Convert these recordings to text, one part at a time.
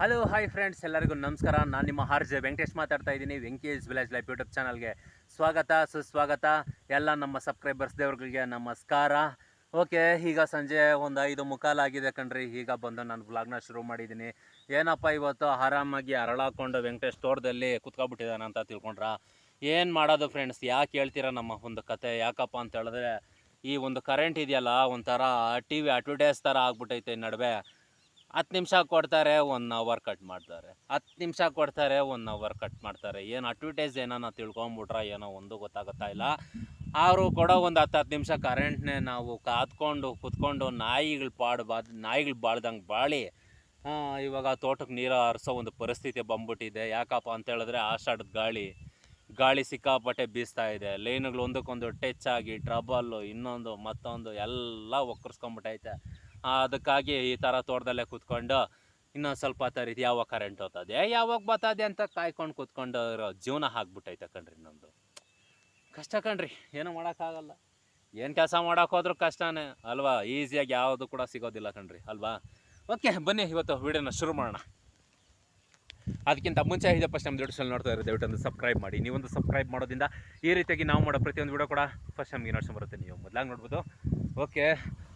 Hello hi friends ಎಲ್ಲರಿಗೂ ನಮಸ್ಕಾರ. ನಾನು ನಿಮ್ಮ ಆರ್ ಜೆ ವೆಂಕಟೇಶ್ ಮಾತಾಡ್ತಾ ಇದ್ದೀನಿ, ವೆಂಕಟೇಶ್ ವಿಲೇಜ್ ಲೈಫ್ ಯೂಟ್ಯೂಬ್ ಚಾನಲ್ಗೆ ಸ್ವಾಗತ, ಸುಸ್ವಾಗತ ಎಲ್ಲ ನಮ್ಮ ಸಬ್ಸ್ಕ್ರೈಬರ್ಸ್ ದೇವ್ರಿಗೆ ನಮಸ್ಕಾರ. ಓಕೆ ಈಗ ಸಂಜೆ ಒಂದು ಐದು ಮುಕ್ಕಾಲಾಗಿದೆ ಕಣ್ರಿ. ಈಗ ಬಂದು ನಾನು ಬ್ಲಾಗ್ನ ಶುರು ಮಾಡಿದ್ದೀನಿ. ಏನಪ್ಪ ಇವತ್ತು ಆರಾಮಾಗಿ ಅರಳಾಕೊಂಡು ವೆಂಕಟೇಶ್ ತೋಟದಲ್ಲಿ ಕುತ್ಕೊಬಿಟ್ಟಿದ್ದಾನೆ ಅಂತ ತಿಳ್ಕೊಂಡ್ರ? ಏನು ಮಾಡೋದು ಫ್ರೆಂಡ್ಸ್ ಯಾಕೆ ಹೇಳ್ತೀರ ನಮ್ಮ ಒಂದು ಕತೆ? ಯಾಕಪ್ಪ ಅಂತ ಹೇಳಿದ್ರೆ, ಈ ಒಂದು ಕರೆಂಟ್ ಇದೆಯಲ್ಲ, ಒಂಥರ ಟಿ ವಿ ಅಡ್ವರ್ಟೈಸ್ ಥರ ಆಗ್ಬಿಟ್ಟೈತೆ ನಡುವೆ. ಹತ್ತು ನಿಮಿಷ ಕೊಡ್ತಾರೆ ಒನ್ ಅವರ್ ಕಟ್ ಮಾಡ್ತಾರೆ. ಹತ್ತು ನಿಮಿಷ ಕೊಡ್ತಾರೆ ಒನ್ ಅವರ್ ಕಟ್ ಮಾಡ್ತಾರೆ. ಏನು ಅಡ್ವರ್ಟೈಸ್ ಏನನ್ನ ತಿಳ್ಕೊಂಬಿಟ್ರ ಏನೋ ಒಂದು ಗೊತ್ತಾಗುತ್ತಾ ಇಲ್ಲ. ಅವರು ಕೊಡೋ ಒಂದು ಹತ್ತು ಹತ್ತು ನಿಮಿಷ ಕರೆಂಟ್ನೇ ನಾವು ಕಾದ್ಕೊಂಡು, ಕುತ್ಕೊಂಡು ನಾಯಿಗಳು ಪಾಡು ಬಾದ್ ನಾಯಿಗಳು ಬಾಳ್ದಂಗೆ ಬಾಳಿ ಇವಾಗ ತೋಟಕ್ಕೆ ನೀರು ಹರಿಸೋ ಒಂದು ಪರಿಸ್ಥಿತಿ ಬಂದ್ಬಿಟ್ಟಿದೆ. ಯಾಕಪ್ಪ ಅಂತ ಹೇಳಿದ್ರೆ ಆಷಾಢದ ಗಾಳಿ ಗಾಳಿ ಸಿಕ್ಕಾಪಟ್ಟೆ ಬೀಸ್ತಾ ಇದೆ. ಲೈನ್ಗಳು ಒಂದಕ್ಕೊಂದು ಟಚ್ ಆಗಿ ಟ್ರಬಲ್ಲು ಇನ್ನೊಂದು, ಮತ್ತೊಂದು ಎಲ್ಲ ಒಕ್ಕರ್ಸ್ಕೊಂಬಿಟ್ಟೈತೆ. ಅದಕ್ಕಾಗಿ ಈ ಥರ ತೋಟದಲ್ಲೇ ಕೂತ್ಕೊಂಡು ಇನ್ನೊಂದು ಸ್ವಲ್ಪ ಹೊತ್ತು ಯಾವಾಗ ಕರೆಂಟ್ ಹೋಗ್ತದೆ ಯಾವಾಗ ಬರ್ತದೆ ಅಂತ ಕಾಯ್ಕೊಂಡು ಕೂತ್ಕೊಂಡು ಜೀವನ ಹಾಕ್ಬಿಟ್ಟೈತೆ ಕಣ್ರಿ ನಮ್ಮದು ಕಷ್ಟ ಕಣ್ರಿ, ಏನೂ ಮಾಡೋಕ್ಕಾಗಲ್ಲ. ಏನು ಕೆಲಸ ಮಾಡೋಕೆ ಹೋದ್ರೂ ಕಷ್ಟನೇ. ಅಲ್ವಾ? ಈಸಿಯಾಗಿ ಯಾವುದು ಕೂಡ ಸಿಗೋದಿಲ್ಲ ಕಣ್ರಿ, ಅಲ್ವಾ? ಓಕೆ ಬನ್ನಿ, ಇವತ್ತು ವಿಡಿಯೋನ ಶುರು ಮಾಡೋಣ. ಅದಕ್ಕಿಂತ ಮುಂಚೆ ಇದೆ ಫಸ್ಟ್ ನಮ್ಮ ನೋಡ್ತಾ ಇರೋ ದಯವಿಟ್ಟು ಒಂದು ಸಬ್ಸ್ಕ್ರೈಬ್ ಮಾಡಿ. ನೀವೊಂದು ಸಬ್ಸ್ಕ್ರೈಬ್ ಮಾಡೋದ್ರಿಂದ ಈ ರೀತಿಯಾಗಿ ನಾವು ಮಾಡೋ ಪ್ರತಿಯೊಂದು ವಿಡಿಯೋ ಕೂಡ ಫಸ್ಟ್ ನಮಗೆ ನೋಡ್ಸ್ಕೊಂಡು ಬರುತ್ತೆ. ನೀವು ಮೊದಲಾಗಿ ನೋಡ್ಬೋದು. ಓಕೆ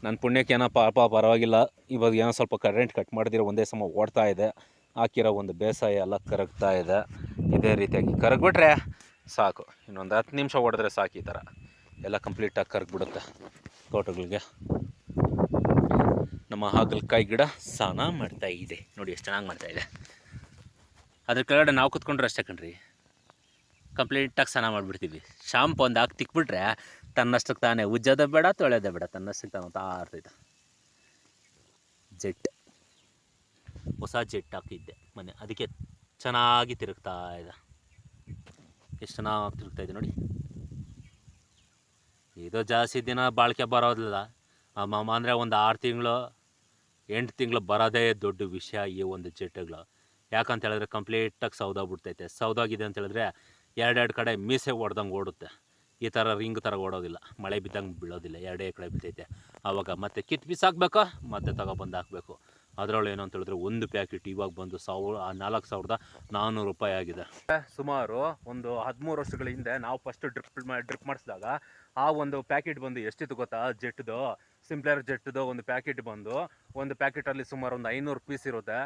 ನನ್ನ ಪುಣ್ಯಕ್ಕೆ ಏನೋ ಪಾಪ, ಪರವಾಗಿಲ್ಲ. ಇವಾಗ ಏನೋ ಸ್ವಲ್ಪ ಕರೆಂಟ್ ಕಟ್ ಮಾಡಿದಿರೋ ಒಂದೇ ಸಮ ಓಡ್ತಾ ಇದೆ. ಹಾಕಿರೋ ಒಂದು ಬೇಸಾಯ ಎಲ್ಲ ಕರಗ್ತಾ ಇದೆ. ಇದೇ ರೀತಿಯಾಗಿ ಕರಗ್ಬಿಟ್ರೆ ಸಾಕು. ಇನ್ನೊಂದು ಹತ್ತು ನಿಮಿಷ ಹೊಡೆದ್ರೆ ಸಾಕು ಈ ಥರ ಎಲ್ಲ ಕಂಪ್ಲೀಟಾಗಿ ಕರಗ್ಬಿಡುತ್ತೆ ತೋಟಗಳಿಗೆ. ನಮ್ಮ ಹಾಗಲಕಾಯಿ ಗಿಡ ಸ್ನಾನ ಮಾಡ್ತಾ ಇದೆ. ನೋಡಿ ಎಷ್ಟು ಚೆನ್ನಾಗಿ ಮಾಡ್ತಾ ಇದೆ. ಅದ್ರ ಕೆಳಗಡೆ ನಾವು ಕೂತ್ಕೊಂಡ್ರೆ ಅಷ್ಟೇ ಕಣ್ರಿ. ಕಂಪ್ಲೀಟಾಗಿ ಸ್ನಾನ ಮಾಡಿಬಿಡ್ತೀವಿ. ಶಾಂಪು ಒಂದು ಹಾಕಿ ತಿಕ್ಬಿಟ್ರೆ ತನ್ನಷ್ಟಕ್ಕೆ ತಾನೇ, ಉಜ್ಜೋದೇ ಬೇಡ, ತೊಳೆಯೋದೇ ಬೇಡ ತನ್ನಷ್ಟಕ್ಕೆ ತಾನು ತಾ ಇರ್ತೈತೆ ಜೆಟ್. ಹೊಸ ಜೆಟ್ ಹಾಕಿದ್ದೆ ಮನೆ, ಅದಕ್ಕೆ ಚೆನ್ನಾಗಿ ತಿರುಗ್ತಾ ಇದೆ. ಎಷ್ಟು ಚೆನ್ನಾಗಿ ತಿರುಗ್ತಾ ಇದೆ ನೋಡಿ. ಇದು ಜಾಸ್ತಿ ದಿನ ಬಾಳಿಕೆ ಬರೋದಿಲ್ಲ. ಮಾಮ ಅಂದರೆ ಒಂದು ಆರು ತಿಂಗಳು, ಎಂಟು ತಿಂಗಳು ಬರೋದೇ ದೊಡ್ಡ ವಿಷಯ ಈ ಒಂದು ಜೆಟ್ಗಳು. ಯಾಕಂತ ಹೇಳಿದ್ರೆ ಕಂಪ್ಲೀಟಾಗಿ ಸೌದೋಗ್ಬಿಡ್ತೈತೆ. ಸೌದಾಗಿದೆ ಅಂತ ಹೇಳಿದ್ರೆ ಎರಡೆರಡು ಕಡೆ ಮೀಸೆ ಹೊಡ್ದಂಗೆ ಓಡುತ್ತೆ. ಈ ಥರ ರಿಂಗ್ ಥರ ಓಡೋದಿಲ್ಲ. ಮಳೆ ಬಿದ್ದಂಗೆ ಬೀಳೋದಿಲ್ಲ. ಎರಡೇ ಕಡೆ ಬಿದ್ದೈತೆ. ಆವಾಗ ಮತ್ತೆ ಕಿತ್ತು ಬಿಸಾಕಬೇಕಾ ಮತ್ತೆ ತಗೊಬಂದು ಹಾಕಬೇಕು. ಅದರೊಳಗೆ ಏನು ಅಂತ ಹೇಳಿದ್ರೆ ಒಂದು ಪ್ಯಾಕೆಟ್ ಇವಾಗ ಬಂದು ಸಾವಿರ ನಾಲ್ಕು ಸಾವಿರದ ನಾನ್ನೂರು ರೂಪಾಯಿ ಆಗಿದೆ. ಸುಮಾರು ಒಂದು ಹದಿಮೂರು ವರ್ಷಗಳ ಹಿಂದೆ ನಾವು ಫಸ್ಟ್ ಡ್ರಿಪ್ ಡ್ರಿಪ್ ಮಾಡಿಸಿದಾಗ ಆ ಒಂದು ಪ್ಯಾಕೆಟ್ ಬಂದು ಎಷ್ಟಿತ್ತು ಗೊತ್ತಾ? ಜೆಟ್ದು ಸಿಂಪ್ಲರ್ ಜೆಟ್ದು ಒಂದು ಪ್ಯಾಕೆಟ್ ಬಂದು ಒಂದು ಪ್ಯಾಕೆಟಲ್ಲಿ ಸುಮಾರು ಒಂದು ಐನೂರು ಪೀಸ್ ಇರುತ್ತೆ.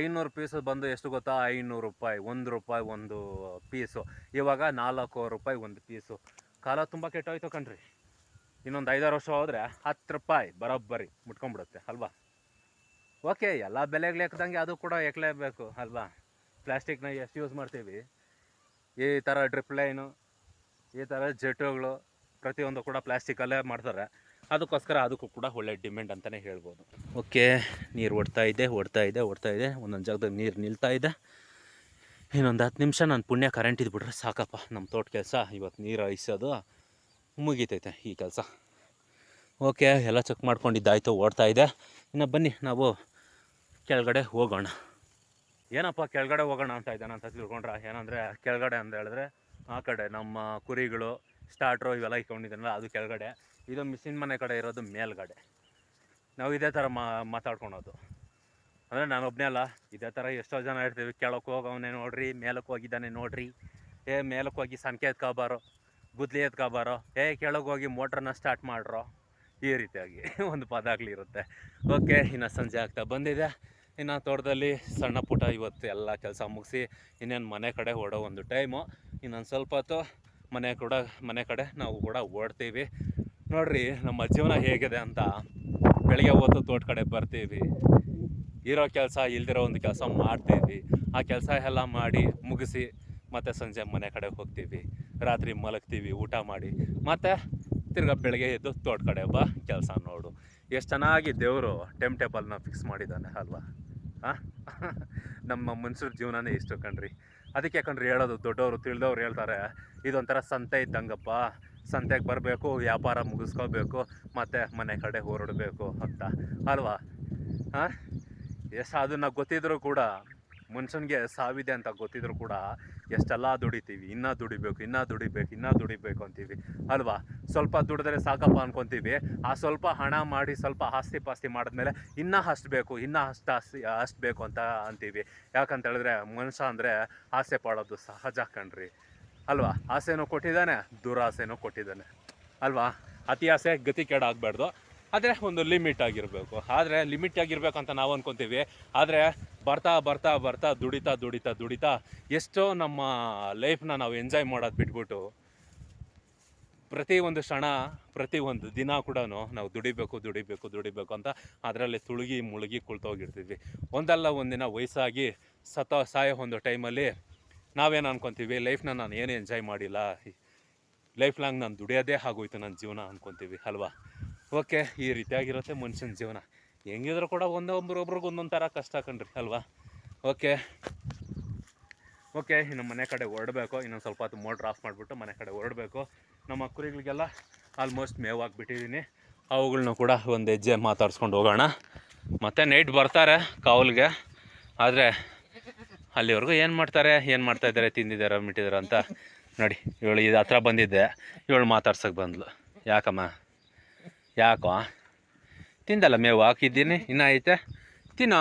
ಐನೂರು ಪೀಸ್ ಬಂದು ಎಷ್ಟು ಗೊತ್ತಾ? ಐನೂರು ರೂಪಾಯಿ, ಒಂದು ರೂಪಾಯಿ ಒಂದು ಪೀಸು ಇವಾಗ ನಾಲ್ಕು ರೂಪಾಯಿ ಒಂದು ಪೀಸು ಕಾಲ ತುಂಬ ಕೆಟ್ಟೋಯ್ತು ಕಣ್ರಿ. ಇನ್ನೊಂದು ಐದಾರು ವರ್ಷ ಹೋದರೆ ಹತ್ತು ರೂಪಾಯಿ ಬರೋಬ್ಬರಿ ಮುಟ್ಕೊಂಡ್ಬಿಡುತ್ತೆ ಅಲ್ವಾ? ಓಕೆ ಎಲ್ಲ ಬೆಲೆಗಳು ಎಕ್ಕದಂಗೆ ಅದು ಕೂಡ ಎಕ್ಲೇಬೇಕು, ಅಲ್ವಾ? ಪ್ಲಾಸ್ಟಿಕ್ನ ಎಷ್ಟು ಯೂಸ್ ಮಾಡ್ತೀವಿ? ಈ ಥರ ಡ್ರಿಪ್ ಲೈನು ಈ ಥರ ಜೆಟ್ಟುಗಳು ಪ್ರತಿಯೊಂದು ಕೂಡ ಪ್ಲಾಸ್ಟಿಕಲ್ಲೇ ಮಾಡ್ತಾರೆ. ಅದಕ್ಕೋಸ್ಕರ ಅದಕ್ಕೂ ಕೂಡ ಒಳ್ಳೆ ಡಿಮ್ಯಾಂಡ್ ಅಂತಲೇ ಹೇಳ್ಬೋದು. ಓಕೆ ನೀರು ಓಡ್ತಾ ಇದೆ ಓಡ್ತಾ ಇದೆ ಓಡ್ತಾ ಇದೆ. ಒಂದೊಂದು ಜಾಗದಲ್ಲಿ ನೀರು ನಿಲ್ತಾ ಇದೆ. ಇನ್ನೊಂದು ಹತ್ತು ನಿಮಿಷ ನಾನು ಪುಣ್ಯ ಕರೆಂಟ್ ಇದ್ಬಿಟ್ರೆ ಸಾಕಪ್ಪ. ನಮ್ಮ ತೋಟ ಕೆಲಸ ಇವತ್ತು ನೀರು ಹಾಯಿಸೋದು ಮುಗೀತೈತೆ ಈ ಕೆಲಸ. ಓಕೆ, ಎಲ್ಲ ಚೆಕ್ ಮಾಡ್ಕೊಂಡಿದ್ದಾಯ್ತು, ಓಡ್ತಾ ಇದೆ. ಇನ್ನು ಬನ್ನಿ, ನಾವು ಕೆಳಗಡೆ ಹೋಗೋಣ. ಏನಪ್ಪ, ಕೆಳಗಡೆ ಹೋಗೋಣ ಅಂತ ಇದ್ದಾನೆ ಅಂತ ತಿಳ್ಕೊಂಡ್ರೆ? ಏನಂದರೆ, ಕೆಳಗಡೆ ಅಂತ ಹೇಳಿದ್ರೆ, ಆ ಕಡೆ ನಮ್ಮ ಕುರಿಗಳು ಸ್ಟಾರ್ಟ್ರು ಇವೆಲ್ಲ ಇಟ್ಕೊಂಡಿದ್ದಾನಲ್ಲ ಅದು ಕೆಳಗಡೆ. ಇದು ಮಿಷಿನ್ ಮನೆ ಕಡೆ ಇರೋದು ಮೇಲ್ಗಡೆ. ನಾವು ಇದೇ ಥರ ಮಾತಾಡ್ಕೊಳೋದು. ಅಂದರೆ ನಾನು ಅಲ್ಲ. ಇದೇ ಥರ ಎಷ್ಟೋ ಜನ ಇರ್ತೀವಿ. ಕೆಳಕ್ಕೆ ಹೋಗವನೇ ನೋಡ್ರಿ ಮೇಲಕ್ಕೆ ಹೋಗಿದ್ದಾನೆ ನೋಡ್ರಿ. ಏ ಮೇಲಕ್ಕೆ ಹೋಗಿ ಸಂಖ್ಯೆ ಎತ್ಕೊಬಾರೋ, ಗುದ್ಲಿ ಎತ್ಕೊಬಾರೋ, ಏ, ಕೆಳಗೆ ಹೋಗಿ ಮೋಟ್ರನ್ನ ಸ್ಟಾರ್ಟ್ ಮಾಡ್ರೋ, ಈ ರೀತಿಯಾಗಿ ಒಂದು ಪದಾಗ್ಲಿರುತ್ತೆ ಓಕೆ ಇನ್ನು ಸಂಜೆ ಆಗ್ತಾ ಬಂದಿದೆ. ಇನ್ನು ತೋಟದಲ್ಲಿ ಸಣ್ಣ ಪುಟ್ಟ ಇವತ್ತು ಎಲ್ಲ ಕೆಲಸ ಮುಗಿಸಿ, ಇನ್ನೇನು ಮನೆ ಕಡೆ ಓಡೋ ಒಂದು ಟೈಮು ಇನ್ನೊಂದು ಸ್ವಲ್ಪ ಹೊತ್ತು ಮನೆ ಕೂಡ, ಮನೆ ಕಡೆ ನಾವು ಕೂಡ ಓಡ್ತೀವಿ. ನೋಡ್ರಿ, ನಮ್ಮ ಜೀವನ ಹೇಗಿದೆ ಅಂತ. ಬೆಳಿಗ್ಗೆ ಹೊತ್ತು ತೋಟ ಕಡೆ ಬರ್ತೀವಿ. ಇರೋ ಕೆಲಸ ಇಲ್ದಿರೋ ಒಂದು ಕೆಲಸ ಮಾಡ್ತೀವಿ ಆ ಕೆಲಸ ಎಲ್ಲ ಮಾಡಿ ಮುಗಿಸಿ ಮತ್ತೆ ಸಂಜೆ ಮನೆ ಕಡೆ ಹೋಗ್ತೀವಿ ರಾತ್ರಿ ಮಲಗ್ತೀವಿ ಊಟ ಮಾಡಿ. ಮತ್ತೆ ತಿರ್ಗಾ ಬೆಳಗ್ಗೆ ಎದ್ದು ತೋಟ ಕಡೆ ಬಾ ಕೆಲಸ ನೋಡು. ಎಷ್ಟು ಚೆನ್ನಾಗಿ ದೇವರು ಟೈಮ್ ಟೇಬಲ್ನ ಫಿಕ್ಸ್ ಮಾಡಿದ್ದಾನೆ ಅಲ್ವಾ? ಹಾಂ ನಮ್ಮ ಮನುಷ್ಯರ ಜೀವನನೇ ಇಷ್ಟು ಕಣ್ರಿ. ಅದಕ್ಕೆ ಯಾಕಂದ್ರೆ ಹೇಳೋದು, ದೊಡ್ಡವರು ತಿಳಿದವ್ರು ಹೇಳ್ತಾರೆ, ಇದೊಂಥರ ಸಂತೆ ಇದ್ದಂಗಪ್ಪ. ಸಂತೆಗೆ ಬರಬೇಕು, ವ್ಯಾಪಾರ ಮುಗಿಸ್ಕೋಬೇಕು, ಮತ್ತು ಮನೆ ಕಡೆ ಹೊರಡಬೇಕು ಅಂತ. ಅಲ್ವಾ? ಹಾಂ ಎಷ್ಟು ಅದನ್ನು ಗೊತ್ತಿದ್ರೂ ಕೂಡ ಮನುಷ್ಯನಿಗೆ ಸಾವಿದೆ ಅಂತ ಗೊತ್ತಿದ್ರು ಕೂಡ ಎಷ್ಟೆಲ್ಲ ದುಡಿತೀವಿ, ಇನ್ನೂ ದುಡಿಬೇಕು ಇನ್ನೂ ದುಡಿಬೇಕು ಇನ್ನೂ ದುಡಿಬೇಕು ಅಂತೀವಿ. ಅಲ್ವಾ? ಸ್ವಲ್ಪ ದುಡಿದ್ರೆ ಸಾಕಪ್ಪ ಅನ್ಕೊಂತೀವಿ. ಆ ಸ್ವಲ್ಪ ಹಣ ಮಾಡಿ ಸ್ವಲ್ಪ ಆಸ್ತಿ ಪಾಸ್ತಿ ಮಾಡಿದ್ಮೇಲೆ ಇನ್ನೂ ಬೇಕು ಇನ್ನೂ ಅಷ್ಟು ಆಸ್ತಿ ಬೇಕು ಅಂತ ಅಂತೀವಿ. ಯಾಕಂತ ಹೇಳಿದ್ರೆ ಮನುಷ್ಯ ಅಂದರೆ ಆಸೆ ಪಡೋದು ಸಹಜ ಕಣ್ರಿ. ಅಲ್ವಾ? ಆಸೆನೂ ಕೊಟ್ಟಿದ್ದಾನೆ, ದುರಾಸೆನೂ ಕೊಟ್ಟಿದ್ದಾನೆ. ಅಲ್ವಾ? ಅತಿ ಆಸೆ ಗತಿ ಕೆಡಾಗಬಾರ್ದು ಆದರೆ ಒಂದು ಲಿಮಿಟ್ ಆಗಿರಬೇಕು. ಆದರೆ ಲಿಮಿಟ್ ಆಗಿರಬೇಕು ಅಂತ ನಾವು ಅನ್ಕೊತೀವಿ. ಆದರೆ ಬರ್ತಾ ಬರ್ತಾ ಬರ್ತಾ ದುಡಿತಾ ದುಡಿತಾ ದುಡಿತಾ ಎಷ್ಟೋ ನಮ್ಮ ಲೈಫ್ನ ನಾವು ಎಂಜಾಯ್ ಮಾಡೋದು ಬಿಟ್ಬಿಟ್ಟು ಪ್ರತಿ ಒಂದು ಕ್ಷಣ, ಪ್ರತಿ ಒಂದು ದಿನ ಕೂಡ ನಾವು ದುಡಿಬೇಕು ದುಡಿಬೇಕು ದುಡಿಬೇಕು ಅಂತ ಅದರಲ್ಲಿ ತುಳುಗಿ ಮುಳುಗಿ ಕುಳ್ತೋಗಿರ್ತೀವಿ ಒಂದಲ್ಲ ಒಂದಿನ ವಯಸ್ಸಾಗಿ ಸತ ಸಾಯೋ ಒಂದು ಟೈಮಲ್ಲಿ ನಾವೇನು ಅನ್ಕೊತೀವಿ? ಲೈಫ್ನ ನಾನು ಏನು ಎಂಜಾಯ್ ಮಾಡಿಲ್ಲ? ಲೈಫ್ ಲಾಂಗ್ ನಾನು ದುಡಿಯೋದೇ ಆಗೋಯ್ತು ನನ್ನ ಜೀವನ ಅನ್ಕೊತೀವಿ, ಅಲ್ವಾ? ಓಕೆ, ಈ ರೀತಿಯಾಗಿರುತ್ತೆ ಮನುಷ್ಯನ ಜೀವನ. ಹೆಂಗಿದ್ರು ಕೂಡ ಒಂದೊಬ್ರೊಬ್ರಿಗೆ ಒಂದೊಂದು ಥರ ಕಷ್ಟ ಕಣ್ರಿ, ಅಲ್ವಾ? ಓಕೆ. ಓಕೆ, ಇನ್ನು ಮನೆ ಕಡೆ ಹೊರಡಬೇಕು. ಇನ್ನೊಂದು ಸ್ವಲ್ಪ ಹೊತ್ತು ಮೋಟ್ರ್ ಆಫ್ ಮಾಡಿಬಿಟ್ಟು ಮನೆ ಕಡೆ ಹೊರಡಬೇಕು. ನಮ್ಮ ಕುರಿಗಳಿಗೆಲ್ಲ ಆಲ್ಮೋಸ್ಟ್ ಮೇವು ಹಾಕ್ಬಿಟ್ಟಿದ್ದೀನಿ ಅವುಗಳ್ನ ಕೂಡ ಒಂದು ಹೆಜ್ಜೆ ಮಾತಾಡ್ಸ್ಕೊಂಡು ಹೋಗೋಣ. ಮತ್ತು ನೈಟ್ ಬರ್ತಾರೆ ಕಾವಲ್ಗೆ. ಆದರೆ ಅಲ್ಲಿವರೆಗೂ ಏನು ಮಾಡ್ತಾರೆ, ಏನು ಮಾಡ್ತಾ ಇದ್ದಾರೆ, ತಿಂದಿದ್ದಾರೆ, ಮಿಟ್ಟಿದ್ದಾರೆ ಅಂತ ನೋಡಿ. ಇವಳು ಇದು ಹತ್ರ ಬಂದಿದ್ದೆ. ಇವಳು ಮಾತಾಡ್ಸೋಕೆ ಬಂದ್ಲು. ಯಾಕಮ್ಮ? ಯಾಕೋ ತಿಂದಲ್ಲ ಮೇವು ಹಾಕಿದ್ದೀನಿ ಇನ್ನೂ ಐತೆ ತಿನ್ನೋ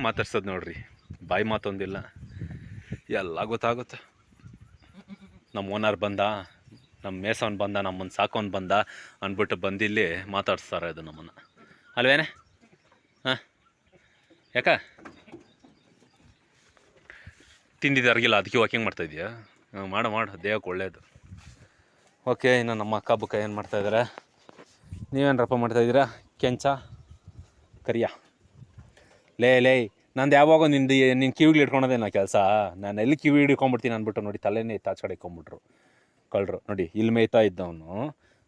ಮಾತಾಡ್ಸೋದು ನೋಡ್ರಿ ಬಾಯಿ ಮಾತೊಂದಿಲ್ಲ ಎಲ್ಲ ಗೊತ್ತಾಗುತ್ತೆ ನಮ್ಮ ಓನರ್ ಬಂದ ನಮ್ಮ ಮೇಸವನ್ ಬಂದ ನಮ್ಮನ್ನು ಸಾಕೋನ್ ಬಂದ ಅಂದ್ಬಿಟ್ಟು ಬಂದಿಲ್ಲಿ ಮಾತಾಡ್ಸ್ತಾರೆ ಇದು ನಮ್ಮನ್ನು ಅಲ್ವೇನೆ ಹಾಂ ಯಾಕ ತಿಂದಿದ್ದಾರಿಗಿಲ್ಲ ಅದಕ್ಕೆ ವಾಕಿಂಗ್ ಮಾಡ್ತಾ ಇದೆಯಾ ಮಾಡು ಮಾಡು ದೇಹಕ್ಕೆ ಒಳ್ಳೇದು ಓಕೆ, ಇನ್ನು ನಮ್ಮ ಅಕ್ಕ ಬುಕ್ಕ ಏನು ಮಾಡ್ತಾ ಇದ್ದಾರೆ ನೀವೇನರಪ್ಪ ಮಾಡ್ತಾ ಇದ್ದೀರಾ? ಕೆಂಚ, ಕರಿಯ. ಲೇ ಲೇ, ನಂದು ಯಾವಾಗ ನಿಂದು ನಿನ್ನ ಕಿವಿಗೆ ಇಟ್ಕೊಳೋದೇ ನಾ ಕೆಲಸ. ನಾನು ಎಲ್ಲಿ ಕಿವಿ ಹಿಡ್ಕೊಂಬಿಡ್ತೀನಿ ಅಂದ್ಬಿಟ್ಟು ನೋಡಿ ತಲೆನೇ ತಾಚ್ ಕಡೆ ಇಟ್ಕೊಂಬಿಟ್ರು. ಕಳ್ರು, ನೋಡಿ, ಇಲ್ಲಿ ಮೇಯ್ತಾ ಇದ್ದವನು.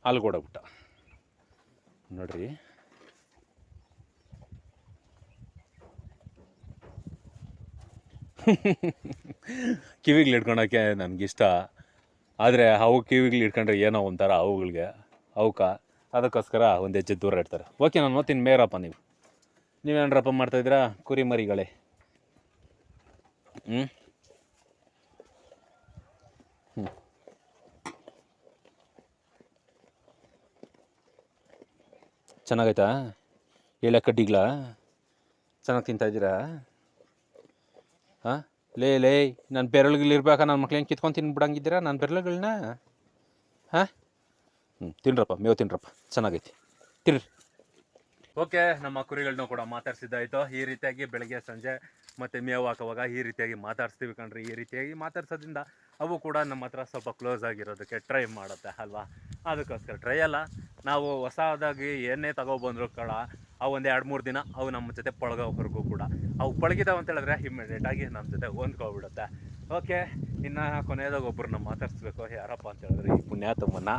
ಅಲ್ಲಿ ಕೊಡೋಗ್ಬಿಟ್ಟ ನೋಡ್ರಿ. ಕಿವಿಗೆ ಇಟ್ಕೊಳಕ್ಕೆ ನನಗಿಷ್ಟ. ಆದರೆ ಅವು ಕಿವಿಗಳು ಇಟ್ಕೊಂಡ್ರೆ ಏನೋ ಒಂಥರ ಅವುಗಳಿಗೆ ಅವಕ್ಕ, ಅದಕ್ಕೋಸ್ಕರ ಒಂದು ಹೆಜ್ಜೆ ದೂರ ಇಡ್ತಾರೆ. ಓಕೆ ನಾನು ಓದ್ತೀನಿ ಮೇರಪ್ಪ ನೀವು. ನೀವೇನರಪ್ಪ ಮಾಡ್ತಾಯಿದ್ದೀರಾ ಕುರಿ ಮರಿಗಳೇ. ಹ್ಞೂ ಹ್ಞೂ ಚೆನ್ನಾಗೈತಾ? ಎಳೆ ಕಡ್ಡಿಗಳ? ಚೆನ್ನಾಗಿ ತಿಂತಾಯಿದ್ದೀರಾ ಹಾಂ? ಲೇ ಲೇ ನನ್ನ ಬೆರಳುಗಳಿರ್ಬೇಕಾ ನನ್ನ ಮಕ್ಳೇನು ಕಿತ್ಕೊಂಡು ತಿನ್ಬಿಡಂಗಿದ್ದೀರಾ? ನನ್ನ ಬೆರಳುಗಳನ್ನ ಹಾಂ? ಹ್ಞೂ ತಿನ್ರಪ್ಪ, ಮೇವು ತಿನ್ರಪ್ಪ. ಚೆನ್ನಾಗೈತಿ. ತಿನ್ರಿ. ಓಕೆ, ನಮ್ಮ ಕುರಿಗಳನ್ನೂ ಕೂಡ ಮಾತಾಡ್ಸಿದ್ದಾಯಿತು. ಈ ರೀತಿಯಾಗಿ ಬೆಳಗ್ಗೆ, ಸಂಜೆ ಮತ್ತು ಮೇವು ಹಾಕುವಾಗ ಈ ರೀತಿಯಾಗಿ ಮಾತಾಡ್ಸ್ತೀವಿ ಕಣ್ರಿ. ಈ ರೀತಿಯಾಗಿ ಮಾತಾಡ್ಸೋದ್ರಿಂದ ಅವು ಕೂಡ ನಮ್ಮ ಹತ್ರ ಸ್ವಲ್ಪ ಕ್ಲೋಸ್ ಆಗಿರೋದಕ್ಕೆ ಟ್ರೈ ಮಾಡುತ್ತೆ, ಅಲ್ವಾ? ಅದಕ್ಕೋಸ್ಕರ ಟ್ರೈ ಅಲ್ಲ, ನಾವು ಹೊಸದಾಗಿ ಏನೇ ತಗೊಬಂದ್ರು ಕೂಡ ಆ ಒಂದು ಎರಡು, ಮೂರು ದಿನ ಅವು ನಮ್ಮ ಜೊತೆ ಪಳಗೋವರೆಗೂ ಕೂಡ. ಅವು ಪಳಗಿದಾವೆ ಅಂತ ಹೇಳಿದ್ರೆ ಇಮ್ಮಿಡಿಯೇಟಾಗಿ ನಮ್ಮ ಜೊತೆ ಹೊಂದ್ಕೊಬಿಡುತ್ತೆ. ಓಕೆ, ಇನ್ನು ಕೊನೆಯದಾಗ ಒಬ್ಬರನ್ನ ಮಾತಾಡ್ಸ್ಬೇಕು. ಯಾರಪ್ಪ ಅಂತ ಹೇಳಿದ್ರೆ ಈ ಪುಣ್ಯಾತಮ್ಮನ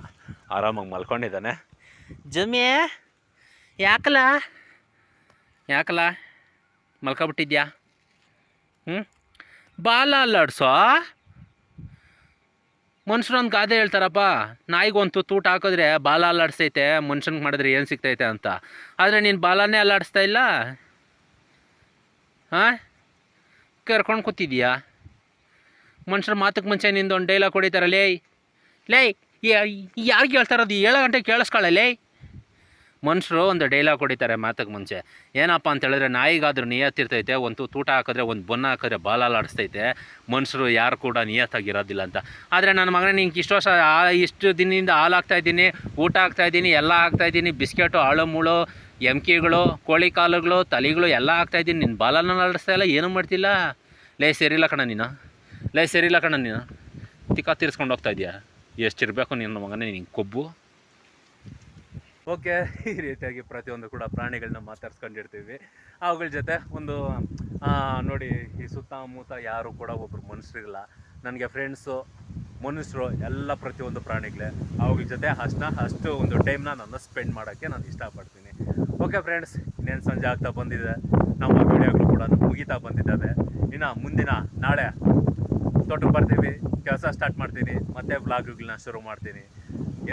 ಆರಾಮಾಗಿ ಮಲ್ಕೊಂಡಿದ್ದಾನೆ. ಜಮಿ ಯಾಕಲ್ಲ ಯಾಕಲ್ಲ ಮಲ್ಕೊಬಿಟ್ಟಿದ್ಯಾ? ಹ್ಞೂ ಬಾಲ ಅಲ್ಲಾಡ್ಸೋ? ಮನುಷ್ಯನೊಂದು ಗಾದೆ ಹೇಳ್ತಾರಪ್ಪ, ನಾಯಿಗೊಂದು ಊಟ ಹಾಕಿದ್ರೆ ಬಾಲ ಅಲ್ಲಾಡ್ಸೈತೆ, ಮನುಷ್ಯನಿಗೆ ಮಾಡಿದ್ರೆ ಏನು ಸಿಗ್ತೈತೆ ಅಂತ. ಆದರೆ ನೀನು ಬಾಲನೇ ಅಲ್ಲಾಡಿಸ್ತಾ ಇಲ್ಲ? ಹಾಂ ಕರ್ಕೊಂಡು ಕೂತಿದ್ಯಾ? ಮನುಷ್ಯರ ಮಾತಕ್ಕೆ ಮುಂಚೆ ನಿಂದು ಒಂದು ಡೈಲಾಗ್ ಕೊಡಿತಾರ ಲೇ ಲೇ ಯಾರಿಗೆ ಹೇಳ್ತಾರದು ಏಳು ಗಂಟೆ ಕೇಳಿಸ್ಕೊಳ್ಳ ಲೇ ಮನುಷ್ಯರು ಒಂದು ಡೈಲಾಗ್ ಹೊಡಿತಾರೆ ಮಾತಕ್ಕೆ ಮುಂಚೆ. ಏನಪ್ಪ ಅಂತ ಹೇಳಿದ್ರೆ, ನಾಯಿಗಾದ್ರೂ ನಿಯತ್ತಿರ್ತೈತೆ ಒಂದು ತೂಟ ಹಾಕಿದ್ರೆ ಒಂದು ಬೊನ್ನ ಹಾಕಿದ್ರೆ ಬಾಲ ಆಡಿಸ್ತೈತೆ ಮನುಷ್ಯರು ಯಾರು ಕೂಡ ನಿಯತ್ತಾಗಿರೋದಿಲ್ಲ ಅಂತ. ಆದರೆ ನನ್ನ ಮಗನ, ನಿಂಗೆ ಇಷ್ಟು ವರ್ಷ ಇಷ್ಟು ದಿನದಿಂದ ಹಾಲು ಹಾಕ್ತಾ ಇದ್ದೀನಿ, ಊಟ ಹಾಕ್ತಾಯಿದ್ದೀನಿ ಎಲ್ಲ ಹಾಕ್ತಾಯಿದ್ದೀನಿ ಬಿಸ್ಕೆಟು ಆಳು ಮುಳು, ಎಮ್ಕಿಗಳು, ಕೋಳಿ ಕಾಲುಗಳು, ತಲೆಗಳು ಎಲ್ಲ ಹಾಕ್ತಾಯಿದ್ದೀನಿ ನಿನ್ನ ಬಾಲನ ಆಡಿಸ್ತಾ ಇಲ್ಲ, ಏನೂ ಮಾಡ್ತಿಲ್ಲ. ಲೇ ಸೇರಿಲ್ಲ ಕಣ ನೀನು. ಲೇ ಸೇರಿಲ್ಲ ಕಣ ನೀನು. ತಿಕ್ಕ, ತೀರಿಸ್ಕೊಂಡು ಹೋಗ್ತಾ ಇದೆಯಾ? ಎಷ್ಟಿರಬೇಕು ನಿನ್ನ ಮಗನೇ, ನಿಂಗೆ ಕೊಬ್ಬು? ಓಕೆ, ಈ ರೀತಿಯಾಗಿ ಪ್ರತಿಯೊಂದು ಕೂಡ ಪ್ರಾಣಿಗಳನ್ನ ಮಾತಾಡ್ಸ್ಕೊಂಡಿರ್ತೀವಿ. ಅವುಗಳ ಜೊತೆ ಒಂದು ನೋಡಿ, ಈ ಸುತ್ತಮುತ್ತ ಯಾರು ಕೂಡ ಒಬ್ಬರು ಮನುಷ್ಯರಿಲ್ಲ. ನನಗೆ ಫ್ರೆಂಡ್ಸು ಮನುಷ್ಯರು, ಎಲ್ಲ ಪ್ರತಿಯೊಂದು ಪ್ರಾಣಿಗಳೇ. ಅವುಗಳ ಜೊತೆ ಅಷ್ಟನ್ನ ಅಷ್ಟು ಒಂದು ಟೈಮ್ನ ನಾನು ಸ್ಪೆಂಡ್ ಮಾಡೋಕ್ಕೆ ನಾನು ಇಷ್ಟಪಡ್ತೀನಿ. ಓಕೆ ಫ್ರೆಂಡ್ಸ್ ಇನ್ನೇನು ಸಂಜೆ ಆಗ್ತಾ ಬಂದಿದೆ. ನಮ್ಮ ವಿಡಿಯೋಗಳು ಕೂಡ ಮುಗಿತಾ ಬಂದಿದ್ದಾವೆ. ಇನ್ನು ಮುಂದಿನ, ನಾಳೆ ತೋಟಕ್ಕೆ ಬರ್ತೀವಿ. ಕೆಲಸ ಸ್ಟಾರ್ಟ್ ಮಾಡ್ತೀನಿ. ಮತ್ತೆ ಬ್ಲಾಗ್ಗಳನ್ನ ಶುರು ಮಾಡ್ತೀನಿ.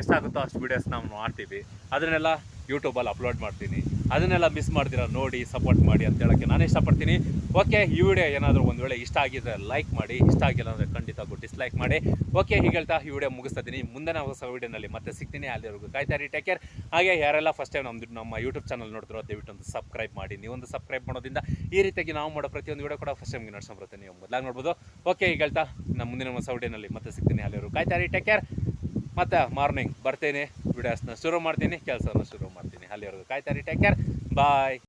ಎಷ್ಟಾಗುತ್ತೋ ಅಷ್ಟು ವೀಡಿಯೋಸ್ ನಾವು ಮಾಡ್ತೀವಿ. ಅದನ್ನೆಲ್ಲ ಯೂಟ್ಯೂಬಲ್ಲಿ ಅಪ್ಲೋಡ್ ಮಾಡ್ತೀನಿ. ಅದನ್ನೆಲ್ಲ ಮಿಸ್ ಮಾಡ್ದಿರ ನೋಡಿ ಸಪೋರ್ಟ್ ಮಾಡಿ ಅಂತ ಹೇಳೋಕ್ಕೆ ನಾನು ಇಷ್ಟಪಡ್ತೀನಿ. ಓಕೆ ಈ ವಿಡಿಯೋ ಏನಾದರೂ ಒಂದು ವೇಳೆ ಇಷ್ಟ ಆಗಿದ್ರೆ ಲೈಕ್ ಮಾಡಿ, ಇಷ್ಟ ಆಗಿಲ್ಲ ಅಂದರೆ ಖಂಡಿತ ಡಿಸ್ಲೈಕ್ ಮಾಡಿ. ಓಕೆ ಹೀಗೆ ಹೇಳ್ತಾ ಈ ವಿಡಿಯೋ ಮುಗಿಸ್ತಾ ಇದ್ದೀನಿ. ನಾವು ಹೊಸ ವಿಡಿಯೋನಲ್ಲಿ ಮತ್ತೆ ಸಿಗ್ತೀನಿ. ಅಲ್ಲಿವರೆಗೂ ಕಾಯ್ತಾರಿ ಟೇಕ್ ಕೇರ್ ಹಾಗೆ ಯಾರೆಲ್ಲ ಫಸ್ಟ್ ಟೈಮ್ ನಮ್ಮದು ನಮ್ಮ ಯೂಟ್ಯೂಬ್ ಚಾನಲ್ ನೋಡಿದ್ರು ದಯವಿಟ್ಟು ಒಂದು ಸಬ್ಸ್ಕ್ರೈಬ್ ಮಾಡಿ. ನೀವೊಂದು ಸಬ್ಸ್ಕ್ರೈಬ್ ಮಾಡೋದ್ರಿಂದ ಈ ರೀತಿಯಾಗಿ ನಾವು ಮಾಡೋ ಪ್ರತಿಯೊಂದು ವಿಡಿಯೋ ಕೂಡ ಫಸ್ಟ್ ಟೈಮ್ಗೆ ನಡ್ಸ್ಕೊಂಡ್ ಬರುತ್ತೆ. ನೀವು ಮೊದಲಾಗಿ ನೋಡ್ಬೋದು. ಓಕೆ ಈಗ ಹೇಳ್ತಾ ನಮ್ಮ ಮುಂದಿನ ಹೊಸ ವಿಡಿಯೋನಲ್ಲಿ ಮತ್ತೆ ಸಿಗ್ತೀನಿ. ಅಲ್ಲಿವರೆಗೂ ಕಾಯ್ತಾರಿ ಟೇಕ್ ಕೇರ್ ಮತ್ತೆ ಮಾರ್ನಿಂಗ್ ಬರ್ತೀನಿ ವಿಡಿಯೋಸ್ನ ಶುರು ಮಾಡ್ತೀನಿ ಕೆಲಸನ ಶುರು ಮಾಡ್ತೀನಿ. ಅಲ್ಲಿವರೆಗೂ ಕಾಯ್ತಾರೆ ಟೇಕ್ ಕೇರ್ ಬಾಯ್